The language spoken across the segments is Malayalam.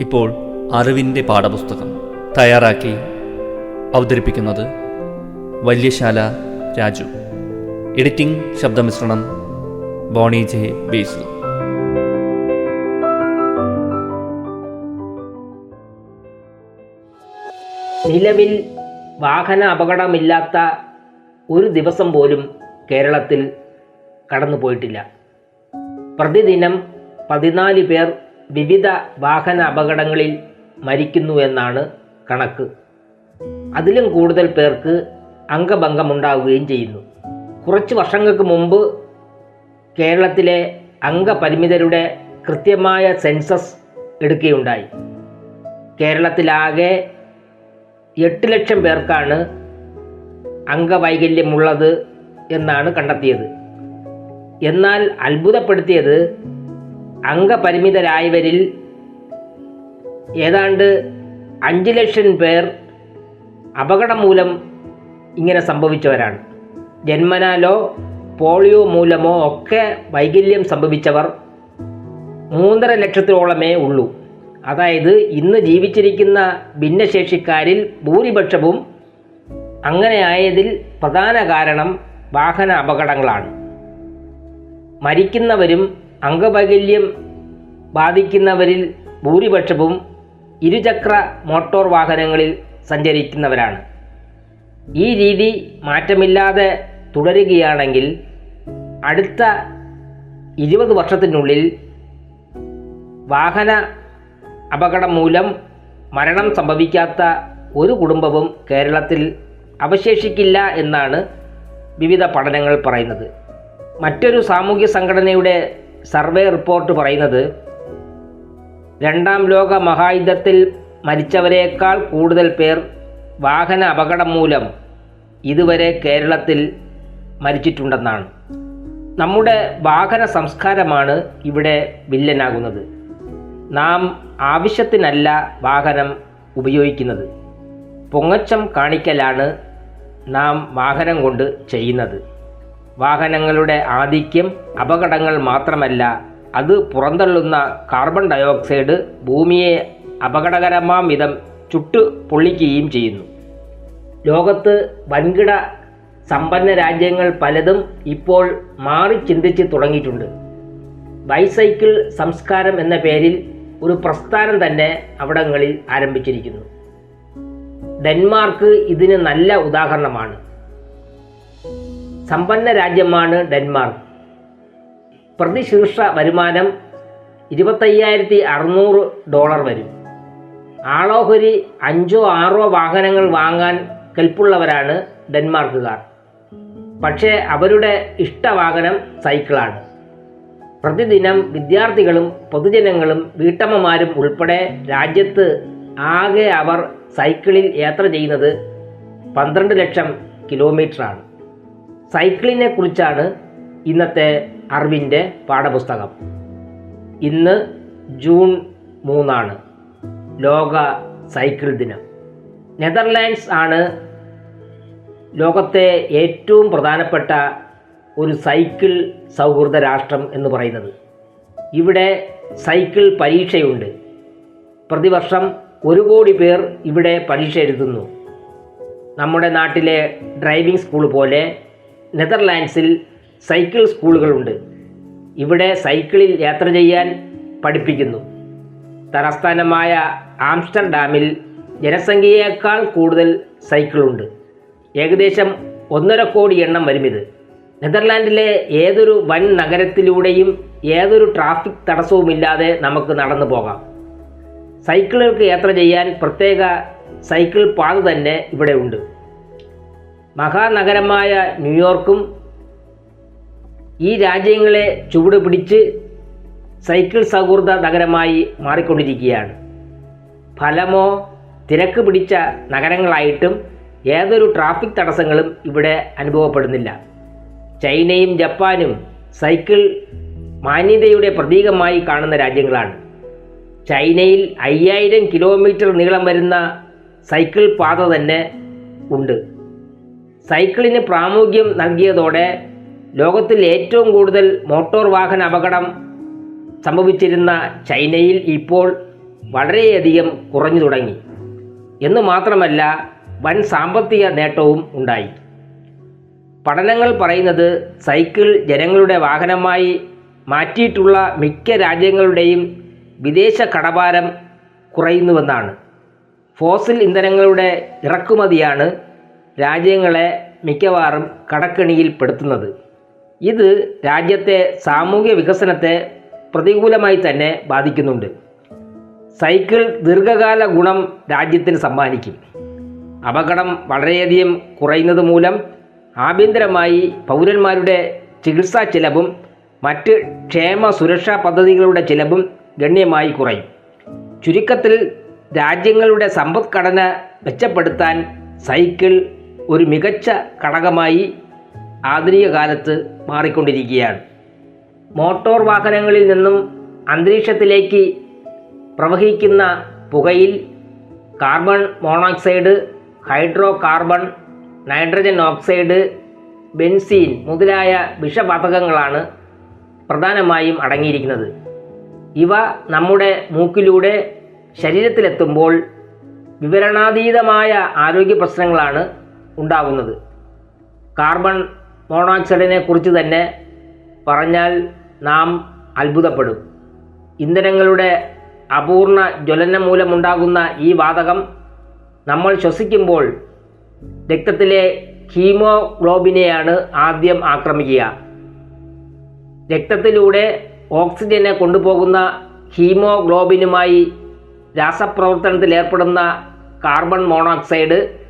ഇപ്പോൾ അറിവിന്റെ പാഠപുസ്തകം തയ്യാറാക്കി അവതരിപ്പിക്കുന്നത് വല്യശാല രാജു. എഡിറ്റിംഗ് ശബ്ദമിശ്രണം ബോണി ജെ ബേസ്ലു നിലവിൽ വാഹന അപകടമില്ലാത്ത ഒരു ദിവസം പോലും കേരളത്തിൽ കടന്നുപോയിട്ടില്ല. പ്രതിദിനം പതിനാല് പേർ വിവിധ വാഹന അപകടങ്ങളിൽ മരിക്കുന്നു എന്നാണ് കണക്ക്. അതിലും കൂടുതൽ പേർക്ക് അംഗഭംഗമുണ്ടാവുകയും ചെയ്യുന്നു. കുറച്ച് വർഷങ്ങൾക്ക് മുമ്പ് കേരളത്തിലെ അംഗപരിമിതരുടെ കൃത്യമായ സെൻസസ് എടുക്കുകയുണ്ടായി. കേരളത്തിലാകെ എട്ട് ലക്ഷം പേർക്കാണ് അംഗവൈകല്യമുള്ളത് എന്നാണ് കണ്ടെത്തിയത്. എന്നാൽ അത്ഭുതപ്പെടുത്തിയത് അംഗപരിമിതരായവരിൽ ഏതാണ്ട് അഞ്ച് ലക്ഷം പേർ അപകടം മൂലം ഇങ്ങനെ സംഭവിച്ചവരാണ്. ജന്മനാലോ പോളിയോ മൂലമോ ഒക്കെ വൈകല്യം സംഭവിച്ചവർ മൂന്നര ലക്ഷത്തോളമേ ഉള്ളൂ. അതായത് ഇന്ന് ജീവിച്ചിരിക്കുന്ന ഭിന്നശേഷിക്കാരിൽ ഭൂരിപക്ഷവും അങ്ങനെയായതിൽ പ്രധാന കാരണം വാഹന അപകടങ്ങളാണ്. മരിക്കുന്നവരും അംഗവൈകല്യം ബാധിക്കുന്നവരിൽ ഭൂരിപക്ഷവും ഇരുചക്ര മോട്ടോർ വാഹനങ്ങളിൽ സഞ്ചരിക്കുന്നവരാണ്. ഈ രീതി മാറ്റമില്ലാതെ തുടരുകയാണെങ്കിൽ അടുത്ത ഇരുപത് വർഷത്തിനുള്ളിൽ വാഹന അപകടം മൂലം മരണം സംഭവിക്കാത്ത ഒരു കുടുംബവും കേരളത്തിൽ അവശേഷിക്കില്ല എന്നാണ് വിവിധ പഠനങ്ങൾ പറയുന്നത്. മറ്റൊരു സാമൂഹ്യ സംഘടനയുടെ സർവേ റിപ്പോർട്ട് പറയുന്നത് രണ്ടാം ലോക മഹായുദ്ധത്തിൽ മരിച്ചവരേക്കാൾ കൂടുതൽ പേർ വാഹന അപകടം മൂലം ഇതുവരെ കേരളത്തിൽ മരിച്ചിട്ടുണ്ടെന്നാണ്. നമ്മുടെ വാഹന സംസ്കാരമാണ് ഇവിടെ വില്ലനാകുന്നത്. നാം ആവശ്യത്തിനല്ല വാഹനം ഉപയോഗിക്കുന്നത്. പൊങ്ങച്ചം കാണിക്കലാണ് നാം വാഹനം കൊണ്ട് ചെയ്യുന്നത്. വാഹനങ്ങളുടെ ആധിക്യം അപകടങ്ങൾ മാത്രമല്ല അത് പുറന്തള്ളുന്ന കാർബൺ ഡയോക്സൈഡ് ഭൂമിയെ അപകടകരമാം വിധം ചുട്ടു പൊള്ളിക്കുകയും ചെയ്യുന്നു. ലോകത്ത് വൻകിട സമ്പന്ന രാജ്യങ്ങൾ പലതും ഇപ്പോൾ മാറി ചിന്തിച്ച് തുടങ്ങിയിട്ടുണ്ട്. ബൈസൈക്കിൾ സംസ്കാരം എന്ന പേരിൽ ഒരു പ്രസ്ഥാനം തന്നെ അവിടങ്ങളിൽ ആരംഭിച്ചിരിക്കുന്നു. ഡെൻമാർക്ക് ഇതിന് നല്ല ഉദാഹരണമാണ്. സമ്പന്ന രാജ്യമാണ് ഡെൻമാർക്ക്. പ്രതിശീർഷ വരുമാനം ഇരുപത്തയ്യായിരത്തി അറുന്നൂറ് ഡോളർ വരും. ആളോഹരി അഞ്ചോ ആറോ വാഹനങ്ങൾ വാങ്ങാൻ കൽപ്പുള്ളവരാണ് ഡെൻമാർക്കുകാർ. പക്ഷേ അവരുടെ ഇഷ്ടവാഹനം സൈക്കിളാണ്. പ്രതിദിനം വിദ്യാർത്ഥികളും പൊതുജനങ്ങളും വീട്ടമ്മമാരും ഉൾപ്പെടെ രാജ്യത്ത് ആകെ അവർ സൈക്കിളിൽ യാത്ര ചെയ്യുന്നത് പന്ത്രണ്ട് ലക്ഷം കിലോമീറ്ററാണ്. സൈക്കിളിനെ കുറിച്ചാണ് ഇന്നത്തെ അറിവിന്റെ പാഠപുസ്തകം. ഇന്ന് ജൂൺ മൂന്നാണ് ലോക സൈക്കിൾ ദിനം. നെതർലാൻഡ്സ് ആണ് ലോകത്തെ ഏറ്റവും പ്രധാനപ്പെട്ട ഒരു സൈക്കിൾ സൗഹൃദ രാഷ്ട്രം എന്ന് പറയുന്നത്. ഇവിടെ സൈക്കിൾ പരീക്ഷയുണ്ട്. പ്രതിവർഷം ഒരു കോടി പേർ ഇവിടെ പരീക്ഷ എഴുതുന്നു. നമ്മുടെ നാട്ടിലെ ഡ്രൈവിംഗ് സ്കൂൾ പോലെ നെതർലാൻഡ്സിൽ സൈക്കിൾ സ്കൂളുകളുണ്ട്. ഇവിടെ സൈക്കിളിൽ യാത്ര ചെയ്യാൻ പഠിപ്പിക്കുന്നു. തലസ്ഥാനമായ ആംസ്റ്റർഡാമിൽ ജനസംഖ്യയേക്കാൾ കൂടുതൽ സൈക്കിളുണ്ട്. ഏകദേശം ഒന്നര കോടി എണ്ണം വരും ഇത് നെതർലാൻഡിലെ ഏതൊരു വൻ നഗരത്തിലൂടെയും ഏതൊരു ട്രാഫിക് തടസ്സവുമില്ലാതെ നമുക്ക് നടന്നു പോകാം. സൈക്കിളുകൾക്ക് യാത്ര ചെയ്യാൻ പ്രത്യേക സൈക്കിൾ പാത തന്നെ ഇവിടെ ഉണ്ട്. മഹാനഗരമായ ന്യൂയോർക്കും ഈ രാജ്യങ്ങളെ ചുവട് പിടിച്ച് സൈക്കിൾ സൗഹൃദ നഗരമായി മാറിക്കൊണ്ടിരിക്കുകയാണ്. ഫലമോ തിരക്ക് പിടിച്ച നഗരങ്ങളായിട്ടും ഏതൊരു ട്രാഫിക് തടസ്സങ്ങളും ഇവിടെ അനുഭവപ്പെടുന്നില്ല. ചൈനയും ജപ്പാനും സൈക്കിൾ മാന്യതയുടെ പ്രതീകമായി കാണുന്ന രാജ്യങ്ങളാണ്. ചൈനയിൽ അയ്യായിരം കിലോമീറ്റർ നീളം വരുന്ന സൈക്കിൾ പാത തന്നെ ഉണ്ട്. സൈക്കിളിന് പ്രാമുഖ്യം നൽകിയതോടെ ലോകത്തിൽ ഏറ്റവും കൂടുതൽ മോട്ടോർ വാഹന അപകടം സംഭവിച്ചിരുന്ന ചൈനയിൽ ഇപ്പോൾ വളരെയധികം കുറഞ്ഞു തുടങ്ങി. എന്ന് മാത്രമല്ല വൻ സാമ്പത്തിക നേട്ടവും ഉണ്ടായി. പഠനങ്ങൾ പറയുന്നത് സൈക്കിൾ ജനങ്ങളുടെ വാഹനമായി മാറ്റിയിട്ടുള്ള മിക്ക രാജ്യങ്ങളുടെയും വിദേശ കടഭാരം കുറയുന്നുവെന്നാണ്. ഫോസിൽ ഇന്ധനങ്ങളുടെ ഇറക്കുമതിയാണ് രാജ്യങ്ങളെ മിക്കവാറും കടക്കെണിയിൽപ്പെടുത്തുന്നത് ഇത് രാജ്യത്തെ സാമൂഹ്യ വികസനത്തെ പ്രതികൂലമായി തന്നെ ബാധിക്കുന്നുണ്ട്. സൈക്കിൾ ദീർഘകാല ഗുണം രാജ്യത്തിന് സമ്മാനിക്കും. അപകടം വളരെയധികം കുറയുന്നത് മൂലം ആഭ്യന്തരമായി പൗരന്മാരുടെ ചികിത്സാ ചിലവും മറ്റ് ക്ഷേമ സുരക്ഷാ പദ്ധതികളുടെ ചിലവും ഗണ്യമായി കുറയും. ചുരുക്കത്തിൽ രാജ്യങ്ങളുടെ സമ്പദ്ഘടന മെച്ചപ്പെടുത്താൻ സൈക്കിൾ ഒരു മികച്ച ഘടകമായി ആധുനിക കാലത്ത് മാറിക്കൊണ്ടിരിക്കുകയാണ്. മോട്ടോർ വാഹനങ്ങളിൽ നിന്നും അന്തരീക്ഷത്തിലേക്ക് പ്രവഹിക്കുന്ന പുകയിൽ carbon monoxide hydrocarbon nitrogen oxide benzene മുതലായ വിഷവാതകങ്ങളാണ് പ്രധാനമായും അടങ്ങിയിരിക്കുന്നത്. ഇവ നമ്മുടെ മൂക്കിലൂടെ ശരീരത്തിലെത്തുമ്പോൾ വിവരണാതീതമായ ആരോഗ്യ പ്രശ്നങ്ങളാണ് ഉണ്ടാകുന്നത്. കാർബൺ മോണോക്സൈഡിനെ കുറിച്ച് തന്നെ പറഞ്ഞാൽ നാം അത്ഭുതപ്പെടും. ഇന്ധനങ്ങളുടെ അപൂർണ ജ്വലനം മൂലമുണ്ടാകുന്ന ഈ വാതകം നമ്മൾ ശ്വസിക്കുമ്പോൾ രക്തത്തിലെ ഹീമോഗ്ലോബിനെയാണ് ആദ്യം ആക്രമിക്കുക. രക്തത്തിലൂടെ ഓക്സിജനെ കൊണ്ടുപോകുന്ന ഹീമോഗ്ലോബിനുമായി രാസപ്രവർത്തനത്തിൽ ഏർപ്പെടുന്ന കാർബൺ മോണോക്സൈഡ്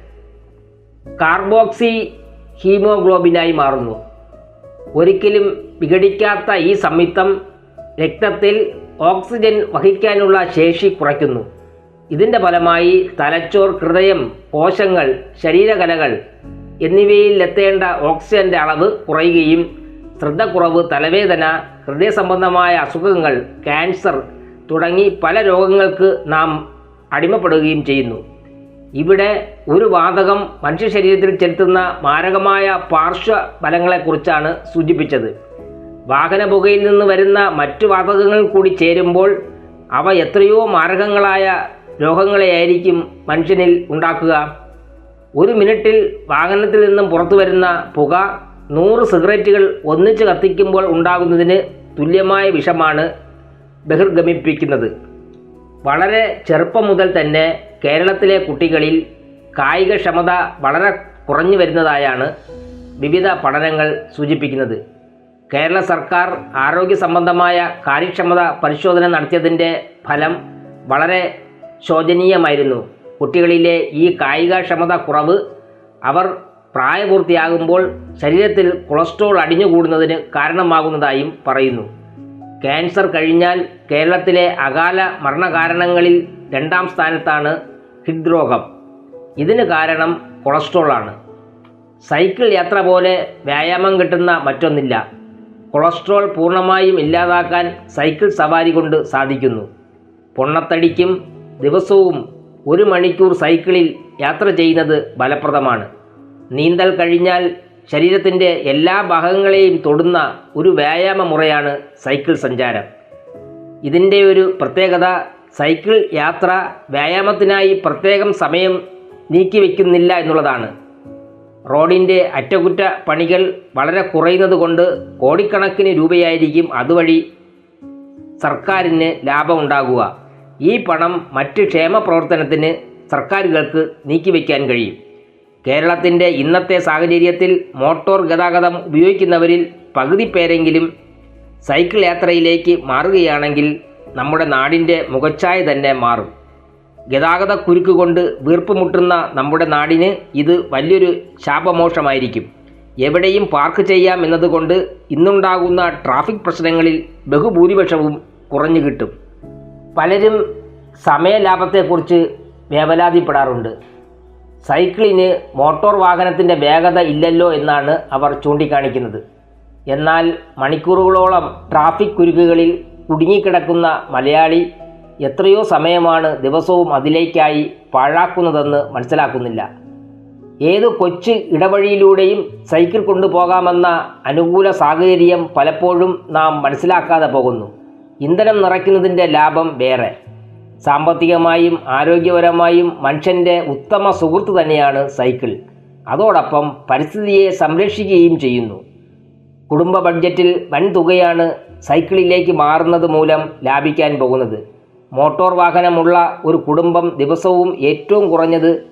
കാർബോക്സി ഹീമോഗ്ലോബിനായി മാറുന്നു. ഒരിക്കലും വിഘടിക്കാത്ത ഈ സംയുക്തം രക്തത്തിൽ ഓക്സിജൻ വഹിക്കാനുള്ള ശേഷി കുറയ്ക്കുന്നു. ഇതിന്റെ ഫലമായി തലച്ചോർ ഹൃദയം കോശങ്ങൾ ശരീരകലകൾ എന്നിവയിൽ എത്തേണ്ട ഓക്സിജന്റെ അളവ് കുറയുകയും ശ്രദ്ധക്കുറവ് തലവേദന ഹൃദയ സംബന്ധമായ അസുഖങ്ങൾ ക്യാൻസർ തുടങ്ങി പല രോഗങ്ങൾക്ക് നാം അടിമപ്പെടുകയും ചെയ്യുന്നു. ഇവിടെ ഒരു വാതകം മനുഷ്യ ശരീരത്തിൽ ചെലുത്തുന്ന മാരകമായ പാർശ്വ ഫലങ്ങളെക്കുറിച്ചാണ് സൂചിപ്പിച്ചത്. വാഹന പുകയിൽ നിന്ന് വരുന്ന മറ്റു വാതകങ്ങൾ കൂടി ചേരുമ്പോൾ അവ എത്രയോ മാരകങ്ങളായ രോഗങ്ങളെയായിരിക്കും മനുഷ്യനിൽ ഉണ്ടാക്കുക. ഒരു മിനിറ്റിൽ വാഹനത്തിൽ നിന്നും പുറത്തു വരുന്ന പുക നൂറ് സിഗരറ്റുകൾ ഒന്നിച്ച് കത്തിക്കുമ്പോൾ ഉണ്ടാകുന്നതിന് തുല്യമായ വിഷമാണ് ബഹിർഗമിപ്പിക്കുന്നത്. വളരെ ചെറുപ്പം മുതൽ തന്നെ കേരളത്തിലെ കുട്ടികളിൽ കായികക്ഷമത വളരെ കുറഞ്ഞു വരുന്നതായാണ് വിവിധ പഠനങ്ങൾ സൂചിപ്പിക്കുന്നത്. കേരള സർക്കാർ ആരോഗ്യ സംബന്ധമായ കാര്യക്ഷമത പരിശോധന നടത്തിയതിന്റെ ഫലം വളരെ ശോചനീയമായിരുന്നു. കുട്ടികളിലെ ഈ കായികക്ഷമത കുറവ് അവർ പ്രായപൂർത്തിയാകുമ്പോൾ ശരീരത്തിൽ കൊളസ്ട്രോൾ അടിഞ്ഞുകൂടുന്നതിന് കാരണമാകുന്നതായും പറയുന്നു. ക്യാൻസർ കഴിഞ്ഞാൽ കേരളത്തിലെ അകാല മരണകാരണങ്ങളിൽ രണ്ടാം സ്ഥാനത്താണ് ഹൃദ്രോഗം ഇതിന് കാരണം കൊളസ്ട്രോളാണ് സൈക്കിൾ യാത്ര പോലെ വ്യായാമം കിട്ടുന്ന മറ്റൊന്നില്ല. കൊളസ്ട്രോൾ പൂർണമായും ഇല്ലാതാക്കാൻ സൈക്കിൾ സവാരി കൊണ്ട് സാധിക്കുന്നു. പൊണ്ണത്തടിക്കും ദിവസവും ഒരു മണിക്കൂർ സൈക്കിളിൽ യാത്ര ചെയ്യുന്നത് ഫലപ്രദമാണ്. നീന്തൽ കഴിഞ്ഞാൽ ശരീരത്തിന്റെ എല്ലാ ഭാഗങ്ങളെയും തൊടുന്ന ഒരു വ്യായാമ മുറയാണ് സൈക്കിൾ സഞ്ചാരം. ഇതിന്റെ ഒരു പ്രത്യേകത സൈക്കിൾ യാത്ര വ്യായാമത്തിനായി പ്രത്യേകം സമയം നീക്കിവെക്കുന്നില്ല എന്നുള്ളതാണ്. റോഡിന്റെ അറ്റകുറ്റ പണികൾ വളരെ കുറയുന്നത് കൊണ്ട് കോടിക്കണക്കിന് രൂപയായിരിക്കും അതുവഴി സർക്കാരിന് ലാഭമുണ്ടാകുക. ഈ പണം മറ്റ് ക്ഷേമ പ്രവർത്തനത്തിന് സർക്കാരുകൾക്ക് നീക്കിവെക്കാൻ കഴിയും. കേരളത്തിന്റെ ഇന്നത്തെ സാഹചര്യത്തിൽ മോട്ടോർ ഗതാഗതം ഉപയോഗിക്കുന്നവരിൽ പകുതി പേരെങ്കിലും സൈക്കിൾ യാത്രയിലേക്ക് മാറുകയാണെങ്കിൽ നമ്മുടെ നാടിന്റെ മുഖച്ഛായ തന്നെ മാറും. ഗതാഗത കുരുക്ക് കൊണ്ട് വീർപ്പുമുട്ടുന്ന നമ്മുടെ നാടിന് ഇത് വലിയൊരു ശാപമോഷമായിരിക്കും. എവിടെയും പാർക്ക് ചെയ്യാം എന്നതുകൊണ്ട് ഇന്നുണ്ടാകുന്ന ട്രാഫിക് പ്രശ്നങ്ങളിൽ ബഹുഭൂരിപക്ഷവും കുറഞ്ഞു കിട്ടും. പലരും സമയലാഭത്തെക്കുറിച്ച് വേവലാതിപ്പെടാറുണ്ട്. സൈക്കിളിന് മോട്ടോർ വാഹനത്തിന്റെ വേഗത ഇല്ലല്ലോ എന്നാണ് അവർ ചൂണ്ടിക്കാണിക്കുന്നത്. എന്നാൽ മണിക്കൂറുകളോളം ട്രാഫിക് കുരുക്കുകളിൽ കുടുങ്ങിക്കിടക്കുന്ന മലയാളി എത്രയോ സമയമാണ് ദിവസവും അതിലേക്കായി പാഴാക്കുന്നതെന്ന് മനസ്സിലാക്കുന്നില്ല. ഏത് കൊച്ചു ഇടവഴിയിലൂടെയും സൈക്കിൾ കൊണ്ടുപോകാമെന്ന അനുകൂല സാഹചര്യം പലപ്പോഴും നാം മനസ്സിലാക്കാതെ പോകുന്നു. ഇന്ധനം നിറയ്ക്കുന്നതിന്റെ ലാഭം വേറെ. സാമ്പത്തികമായും ആരോഗ്യപരമായും മനുഷ്യന്റെ ഉത്തമ സുഹൃത്ത് തന്നെയാണ് സൈക്കിൾ. അതോടൊപ്പം പരിസ്ഥിതിയെ സംരക്ഷിക്കുകയും ചെയ്യുന്നു. കുടുംബ ബഡ്ജറ്റിൽ വൻ തുകയാണ് സൈക്കിളിലേക്ക് മാറുന്നത് മൂലം ലാഭിക്കാൻ പോകുന്നത്. മോട്ടോർ വാഹനമുള്ള ഒരു കുടുംബം ദിവസവും ഏറ്റവും കുറഞ്ഞത്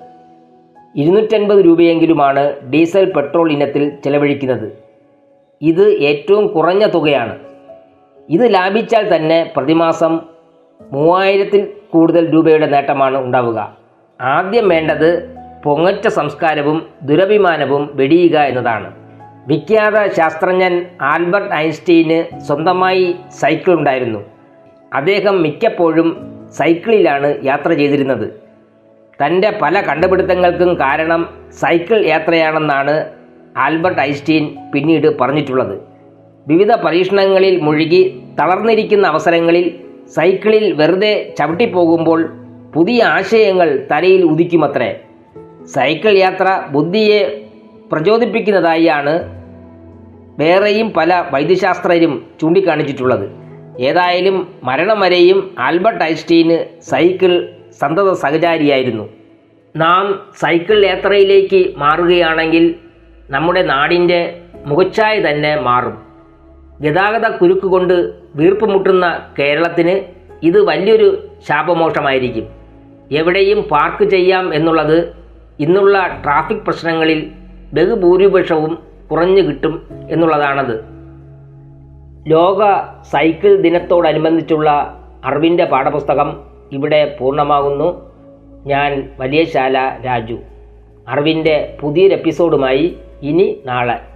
ഇരുന്നൂറ്റൻപത് രൂപയെങ്കിലുമാണ് ഡീസൽ പെട്രോൾ ഇനത്തിൽ ചെലവഴിക്കുന്നത്. ഇത് ഏറ്റവും കുറഞ്ഞ തുകയാണ്. ഇത് ലാഭിച്ചാൽ തന്നെ പ്രതിമാസം മൂവായിരത്തിൽ കൂടുതൽ രൂപയുടെ നേട്ടമാണ് ഉണ്ടാവുക. ആദ്യം വേണ്ടത് പൊങ്ങച്ച സംസ്കാരവും ദുരഭിമാനവും വെടിയുക എന്നതാണ്. വിഖ്യാത ശാസ്ത്രജ്ഞൻ ആൽബർട്ട് ഐൻസ്റ്റീന് സ്വന്തമായി സൈക്കിൾ ഉണ്ടായിരുന്നു. അദ്ദേഹം മിക്കപ്പോഴും സൈക്കിളിലാണ് യാത്ര ചെയ്തിരുന്നത്. തന്റെ പല കണ്ടുപിടുത്തങ്ങൾക്കും കാരണം സൈക്കിൾ യാത്രയാണെന്നാണ് ആൽബർട്ട് ഐൻസ്റ്റീൻ പിന്നീട് പറഞ്ഞിട്ടുള്ളത്. വിവിധ പരീക്ഷണങ്ങളിൽ മുഴുകി തളർന്നിരിക്കുന്ന അവസരങ്ങളിൽ സൈക്കിളിൽ വെറുതെ ചവിട്ടിപ്പോകുമ്പോൾ പുതിയ ആശയങ്ങൾ തലയിൽ ഉദിക്കുമത്രേ. സൈക്കിൾ യാത്ര ബുദ്ധിയെ പ്രചോദിപ്പിക്കുന്നതായാണ് വേറെയും പല വൈദ്യശാസ്ത്രരും ചൂണ്ടിക്കാണിച്ചിട്ടുള്ളത്. ഏതായാലും മരണം വരെയും ആൽബർട്ട് ഐൻസ്റ്റീന് സൈക്കിൾ സന്തത സഹചാരിയായിരുന്നു. നാം സൈക്കിൾ യാത്രയിലേക്ക് മാറുകയാണെങ്കിൽ നമ്മുടെ നാടിന്റെ മുഖച്ഛായ തന്നെ മാറും. ഗതാഗത കുരുക്ക് കൊണ്ട് വീർപ്പുമുട്ടുന്ന കേരളത്തിന് ഇത് വലിയൊരു ശാപമോഷമായിരിക്കും. എവിടെയും പാർക്ക് ചെയ്യാം എന്നുള്ളത് ഇന്നുള്ള ട്രാഫിക് പ്രശ്നങ്ങളിൽ ബഹുഭൂരിപക്ഷവും കുറഞ്ഞു കിട്ടും എന്നുള്ളതാണത്. ലോക സൈക്കിൾ ദിനത്തോടനുബന്ധിച്ചുള്ള അറിവിന്റെ പാഠപുസ്തകം ഇവിടെ പൂർണമാകുന്നു. ഞാൻ വലിയശാല രാജു. അറിവിന്റെ പുതിയൊരു എപ്പിസോഡുമായി ഇനി നാളെ.